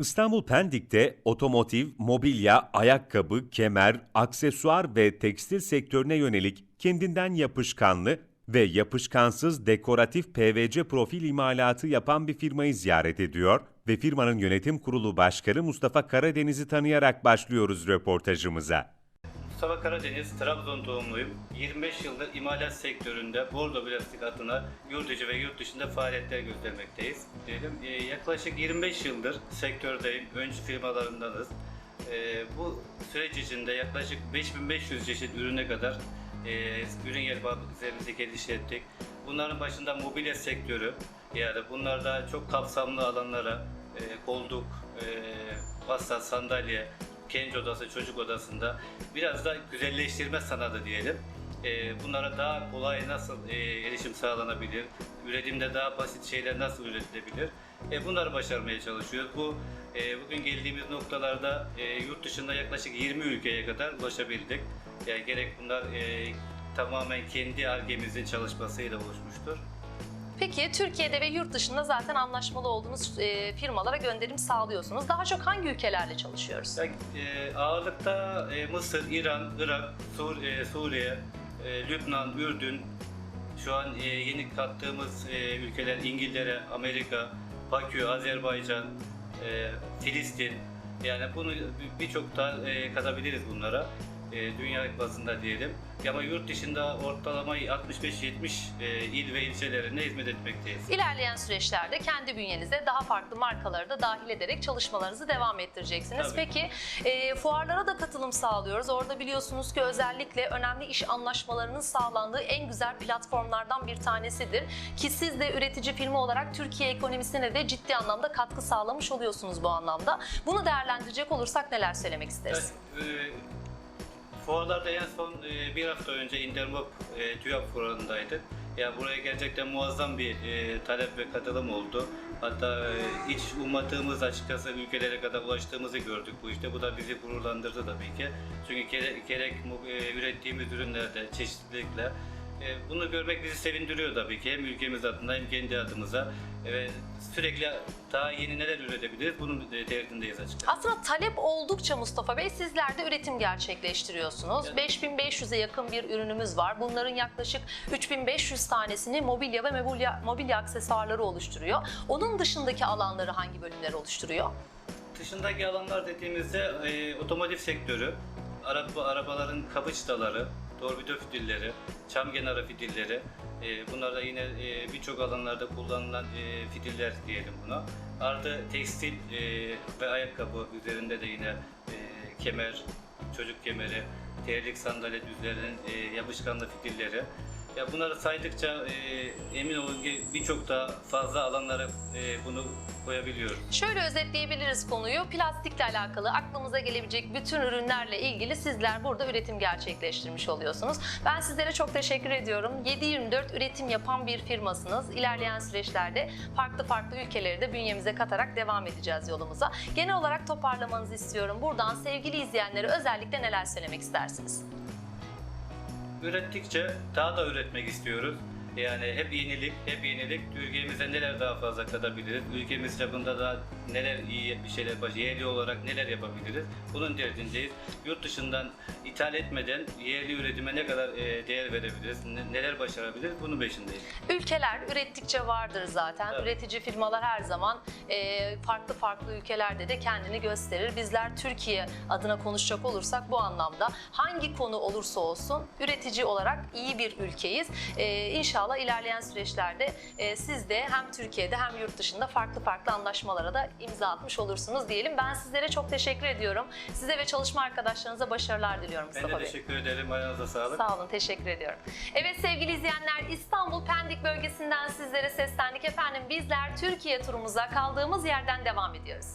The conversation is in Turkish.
İstanbul Pendik'te otomotiv, mobilya, ayakkabı, kemer, aksesuar ve tekstil sektörüne yönelik kendinden yapışkanlı ve yapışkansız dekoratif PVC profil imalatı yapan bir firmayı ziyaret ediyor ve firmanın yönetim kurulu başkanı Mustafa Karadeniz'i tanıyarak başlıyoruz röportajımıza. Mustafa Karadeniz, Trabzon doğumluyum. 25 yıldır imalat sektöründe Bordo Plastik adına yurt içi ve yurt dışında faaliyetler göstermekteyiz. Diyelim, e, yaklaşık 25 yıldır sektördeyim, öncü firmalarındanız. E, bu süreç içinde yaklaşık 5500 çeşit ürüne kadar e, ürün yelpazemizi geliştirdik. Bunların başında mobilya sektörü, yani bunlarda çok kapsamlı alanlara, e, koltuk, e, masa, sandalye, genç odası, çocuk odasında biraz da güzelleştirme sanatı diyelim. Ee, bunlara daha kolay nasıl e, erişim sağlanabilir, üretimde daha basit şeyler nasıl üretilebilir, e, bunları başarmaya çalışıyoruz. Bu e, bugün geldiğimiz noktalarda e, yurt dışında yaklaşık 20 ülkeye kadar ulaşabildik. Yani gerek bunlar tamamen kendi argemizin çalışmasıyla oluşmuştur. Peki Türkiye'de ve yurt dışında zaten anlaşmalı olduğunuz e, firmalara gönderim sağlıyorsunuz. Daha çok hangi ülkelerle çalışıyoruz? Ya, e, ağırlıkta e, Mısır, İran, Irak, Sur, e, Suriye, e, Lübnan, Ürdün, şu an e, yeni kattığımız e, ülkeler İngiltere, Amerika, Bakü, Azerbaycan, e, Filistin. Yani bunu birçok da e, katabiliriz bunlara. E, dünya bazında diyelim. Ama yurt dışında ortalama 65-70 e, il ve ilçelerine hizmet etmekteyiz. İlerleyen süreçlerde kendi bünyenizde daha farklı markaları da dahil ederek çalışmalarınızı devam ettireceksiniz. Tabii. Peki e, fuarlara da katılım sağlıyoruz. Orada biliyorsunuz ki özellikle önemli iş anlaşmalarının sağlandığı en güzel platformlardan bir tanesidir. Ki siz de üretici firma olarak Türkiye ekonomisine de ciddi anlamda katkı sağlamış oluyorsunuz bu anlamda. Bunu değerlendirecek olursak neler söylemek isteriz? Yani, e, fuarlarda en son e, bir hafta önce Intermop e, TÜYAP fuarındaydık. Ya buraya gerçekten muazzam bir e, talep ve katılım oldu. Hatta e, hiç ummadığımız açıkçası ülkelere kadar ulaştığımızı gördük bu işte. Bu da bizi gururlandırdı tabii ki. Çünkü gerek, gerek e, ürettiğimiz ürünlerde çeşitlilikle bunu görmek bizi sevindiriyor tabii ki. Hem ülkemiz adına hem kendi adımıza. E, sürekli daha yeni neler üretebiliriz bunun e, derdindeyiz açıkçası. Aslında talep oldukça Mustafa Bey sizler de üretim gerçekleştiriyorsunuz. Evet. 5500'e yakın bir ürünümüz var. Bunların yaklaşık 3500 tanesini mobilya ve mobilya, mobilya aksesuarları oluşturuyor. Onun dışındaki alanları hangi bölümler oluşturuyor? Dışındaki alanlar dediğimizde e, otomotiv sektörü, araba, arabaların kapı çıtaları, torpido fidilleri, çam kenarı fidilleri, e, bunlar da yine e, birçok alanlarda kullanılan e, fidiller diyelim buna. Artı tekstil e, ve ayakkabı üzerinde de yine e, kemer, çocuk kemeri, terlik sandalye düzlerinin e, yapışkanlı fidilleri. Ya bunları saydıkça e, emin olun ki birçok daha fazla alanlara e, bunu koyabiliyoruz. Şöyle özetleyebiliriz konuyu. Plastikle alakalı aklımıza gelebilecek bütün ürünlerle ilgili sizler burada üretim gerçekleştirmiş oluyorsunuz. Ben sizlere çok teşekkür ediyorum. 7-24 üretim yapan bir firmasınız. İlerleyen süreçlerde farklı farklı ülkeleri de bünyemize katarak devam edeceğiz yolumuza. Genel olarak toparlamanızı istiyorum. Buradan sevgili izleyenlere özellikle neler söylemek istersiniz? Ürettikçe daha da üretmek istiyoruz. Yani hep yenilik, hep yenilik. Ülkemize neler daha fazla katabiliriz? Ülkemiz çapında da neler iyi bir şeyler yapabiliriz? Yerli olarak neler yapabiliriz? Bunun derdindeyiz. Yurt dışından ithal etmeden yerli üretime ne kadar e, değer verebiliriz? ne- Neler başarabiliriz? Bunun peşindeyiz. Ülkeler ürettikçe vardır zaten. Evet. Üretici firmalar her zaman e, farklı farklı ülkelerde de kendini gösterir. Bizler Türkiye adına konuşacak olursak bu anlamda hangi konu olursa olsun üretici olarak iyi bir ülkeyiz. E, inşallah ilerleyen süreçlerde e, siz de hem Türkiye'de hem yurt dışında farklı farklı anlaşmalara da imza atmış olursunuz diyelim. Ben sizlere çok teşekkür ediyorum. Size ve çalışma arkadaşlarınıza başarılar diliyorum Ben Mustafa de Bey. teşekkür ederim. Ayağınıza sağlık. Sağ olun, teşekkür ediyorum. Evet sevgili izleyenler, İstanbul Pendik bölgesinden sizlere seslendik. Efendim bizler Türkiye turumuza kaldığımız yerden devam ediyoruz.